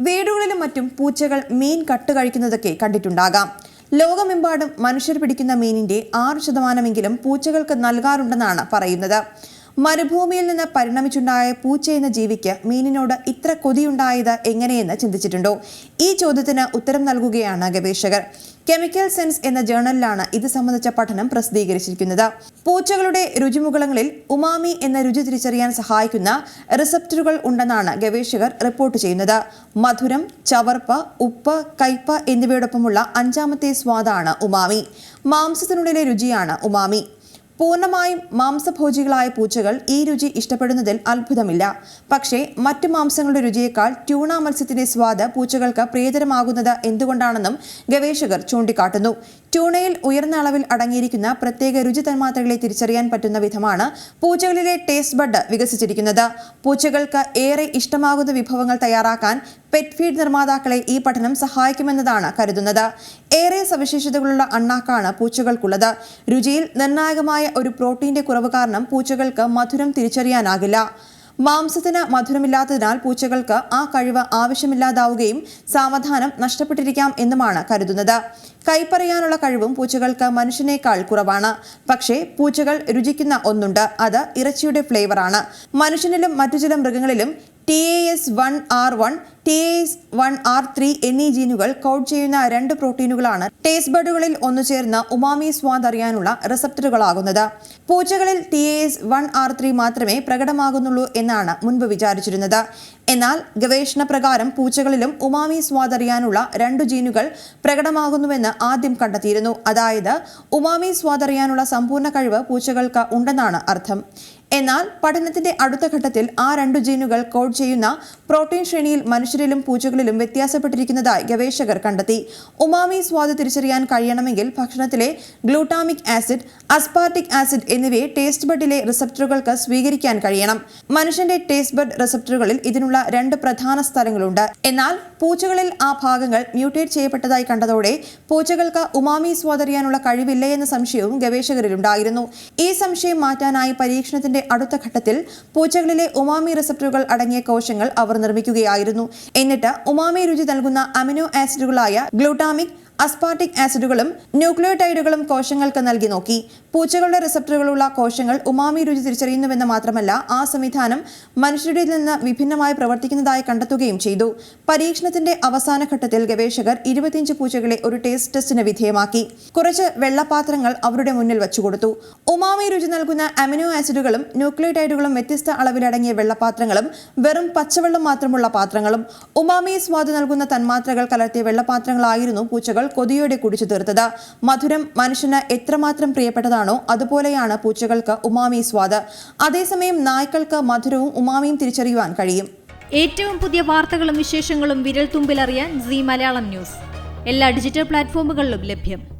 വീടുകളിലും മറ്റും പൂച്ചകൾ മീൻ കട്ട് കഴിക്കുന്നതൊക്കെ കണ്ടിട്ടുണ്ടാകാം. ലോകമെമ്പാടും മനുഷ്യർ പിടിക്കുന്ന മീനിന്റെ ആറ് ശതമാനമെങ്കിലും പൂച്ചകൾക്ക് നൽകാറുണ്ടെന്നാണ് പറയുന്നത്. മരുഭൂമിയിൽ നിന്ന് പരിണമിച്ചുണ്ടായ പൂച്ച എന്ന ജീവിക്ക് മീനിനോട് ഇത്ര കൊതിയുണ്ടായത് എങ്ങനെയെന്ന് ചിന്തിച്ചിട്ടുണ്ടോ? ഈ ചോദ്യത്തിന് ഉത്തരം നൽകുകയാണ് ഗവേഷകർ. കെമിക്കൽ സെൻസ് എന്ന ജേണലിലാണ് ഇത് സംബന്ധിച്ച പഠനം പ്രസിദ്ധീകരിച്ചിരിക്കുന്നത്. പൂച്ചകളുടെ രുചിമുകളങ്ങളിൽ ഉമാമി എന്ന രുചി തിരിച്ചറിയാൻ സഹായിക്കുന്ന റിസപ്റ്ററുകൾ ഉണ്ടെന്നാണ് ഗവേഷകർ റിപ്പോർട്ട് ചെയ്യുന്നത്. മധുരം ചവർപ്പ് ഉപ്പ് കയ്പ എന്നിവയോടൊപ്പമുള്ള അഞ്ചാമത്തെ സ്വാദാണ് ഉമാമി. മാംസത്തിനുള്ളിലെ രുചിയാണ് ഉമാമി. പൂർണമായും മാംസഭോജികളായ പൂച്ചകൾ ഈ രുചി ഇഷ്ടപ്പെടുന്നതിൽ അത്ഭുതമില്ല. പക്ഷേ മറ്റു മാംസങ്ങളുടെ രുചിയേക്കാൾ ട്യൂണ മത്സ്യത്തിന്റെ സ്വാദ് പൂച്ചകൾക്ക് പ്രിയതരമാകുന്നത് എന്തുകൊണ്ടാണെന്നും ഗവേഷകർ ചൂണ്ടിക്കാട്ടുന്നു. ട്യൂണയിൽ ഉയർന്ന അളവിൽ അടങ്ങിയിരിക്കുന്ന പ്രത്യേക രുചി തന്മാത്രകളെ തിരിച്ചറിയാൻ പറ്റുന്ന വിധമാണ് പൂച്ചകളിലെ ടേസ്റ്റ് ബഡ് വികസിച്ചിരിക്കുന്നത്. പൂച്ചകൾക്ക് ഏറെ ഇഷ്ടമാകുന്ന വിഭവങ്ങൾ തയ്യാറാക്കാൻ പെറ്റ് ഫീഡ് നിർമ്മാതാക്കളെ ഈ പഠനം സഹായിക്കുമെന്നതാണ് കരുതുന്നത്. ഏറെ സവിശേഷതകളുള്ള അണ്ണാക്കാണ് പൂച്ചകൾക്കുള്ളത്. രുചിയിൽ നിർണായകമായ ഒരു പ്രോട്ടീന്റെ കുറവ് കാരണം പൂച്ചകൾക്ക് മധുരം തിരിച്ചറിയാനാകില്ല. മാംസത്തിന് മധുരമില്ലാത്തതിനാൽ പൂച്ചകൾക്ക് ആ കഴിവ് ആവശ്യമില്ലാതാവുകയും സാവധാനം നഷ്ടപ്പെട്ടിരിക്കാം എന്നുമാണ് കരുതുന്നത്. കൈപ്പറയാനുള്ള കഴിവും പൂച്ചകൾക്ക് മനുഷ്യനേക്കാൾ കുറവാണ്. പക്ഷേ പൂച്ചകൾ രുചിക്കുന്ന ഒന്നുണ്ട്. അത് ഇറച്ചിയുടെ ഫ്ലേവറാണ് മനുഷ്യനിലും മറ്റു ചില മൃഗങ്ങളിലും T A S one R one T A S one R three എന്നീ ജീനുകൾ കോഡ് ചെയ്യുന്ന രണ്ട് പ്രോട്ടീനുകളാണ് ടേസ്റ്റ് ബഡുകളിൽ ഒന്നു ചേർന്ന ഉമാമി സ്വാദ് അറിയാനുള്ള റിസപ്റ്ററുകളാകുന്നത് പൂച്ചകളിൽ T A S one R three മാത്രമേ പ്രകടമാകുന്നുള്ളൂ എന്നാണ് മുൻപ് വിചാരിച്ചിരുന്നത്. എന്നാൽ ഗവേഷണ പ്രകാരം പൂച്ചകളിലും ഉമാമി സ്വാദ് അറിയാനുള്ള രണ്ടു ജീനുകൾ പ്രകടമാകുന്നുവെന്ന് ആദ്യം കണ്ടെത്തിയിരുന്നു. അതായത് ഉമാമി സ്വാദ് അറിയാനുള്ള സമ്പൂർണ കഴിവ് പൂച്ചകൾക്ക് ഉണ്ടെന്നാണ് അർത്ഥം. എന്നാൽ പഠനത്തിന്റെ അടുത്ത ഘട്ടത്തിൽ ആ രണ്ടു ജീനുകൾ കോഡ് ചെയ്യുന്ന പ്രോട്ടീൻ ശ്രേണിയിൽ മനുഷ്യരിലും പൂച്ചകളിലും വ്യത്യാസപ്പെട്ടിരിക്കുന്നതായി ഗവേഷകർ കണ്ടെത്തി. ഉമാമി സ്വാദ് തിരിച്ചറിയാൻ കഴിയണമെങ്കിൽ ഭക്ഷണത്തിലെ ഗ്ലൂട്ടാമിക് ആസിഡ് അസ്പാർട്ടിക് ആസിഡ് എന്നിവയെ ടേസ്റ്റ് ബഡിലെ റിസപ്റ്ററുകൾക്ക് സ്വീകരിക്കാൻ കഴിയണം. മനുഷ്യന്റെ ടേസ്റ്റ് ബഡ് റിസപ്റ്ററുകളിൽ ഇതിനുള്ള രണ്ട് പ്രധാന സ്ഥലങ്ങളുണ്ട്. എന്നാൽ പൂച്ചകളിൽ ആ ഭാഗങ്ങൾ മ്യൂട്ടേറ്റ് ചെയ്യപ്പെട്ടതായി കണ്ടതോടെ പൂച്ചകൾക്ക് ഉമാമി സ്വാതറിയാനുള്ള കഴിവില്ല എന്ന സംശയവും ഗവേഷകരിലുണ്ടായിരുന്നു. ഈ സംശയം മാറ്റാനായി പരീക്ഷണത്തിന്റെ അടുത്ത ഘട്ടത്തിൽ പൂച്ചകളിലെ ഉമാമി റിസപ്റ്ററുകൾ അടങ്ങിയ കോശങ്ങൾ അവർ നിർമ്മിക്കുകയായിരുന്നു. എന്നിട്ട് ഉമാമി രുചി നൽകുന്ന അമിനോ ആസിഡുകളായ ഗ്ലൂട്ടാമിക് അസ്പാർട്ടിക് ആസിഡുകളും ന്യൂക്ലിയോടൈഡുകളും കോശങ്ങൾക്ക് നൽകി നോക്കി. പൂച്ചകളുടെ റിസപ്റ്ററുകളുള്ള കോശങ്ങൾ ഉമാമി രുചി തിരിച്ചറിയുന്നുവെന്ന് മാത്രമല്ല ആ സംവിധാനം മനുഷ്യരുടെ നിന്ന് വിഭിന്നമായി പ്രവർത്തിക്കുന്നതായി കണ്ടെത്തുകയും ചെയ്തു. പരീക്ഷണത്തിന്റെ അവസാന ഘട്ടത്തിൽ ഗവേഷകർ ഇരുപത്തിയഞ്ച് പൂച്ചകളെ ഒരു ടേസ്റ്റ് ടെസ്റ്റിന് വിധേയമാക്കി. കുറച്ച് വെള്ളപാത്രങ്ങൾ അവരുടെ മുന്നിൽ വെച്ചുകൊടുത്തു. ഉമാമി രുചി നൽകുന്ന അമിനോ ആസിഡുകളും ന്യൂക്ലിയോടൈഡുകളും വ്യത്യസ്ത അളവിലടങ്ങിയ വെള്ളപാത്രങ്ങളും വെറും പച്ചവെള്ളം മാത്രമുള്ള പാത്രങ്ങളും. ഉമാമി സ്വാദ് നൽകുന്ന തന്മാത്രകൾ കലർത്തിയ വെള്ളപാത്രങ്ങളായിരുന്നു കൊതിയോടെ കുടിച്ചു തീർത്തത്. മധുരം മനുഷ്യന് എത്രമാത്രം പ്രിയപ്പെട്ടതാണോ അതുപോലെയാണ് പൂച്ചകൾക്ക് ഉമാമി സ്വാദ്. അതേസമയം നായ്ക്കൾക്ക് മധുരവും ഉമാമിയും തിരിച്ചറിയുവാൻ കഴിയും. ഏറ്റവും പുതിയ വാർത്തകളും വിശേഷങ്ങളും വിരൽ തുമ്പിലറിയാൻ സി മലയാളം ന്യൂസ്. എല്ലാ ഡിജിറ്റൽ പ്ലാറ്റ്ഫോമുകളിലും ലഭ്യം.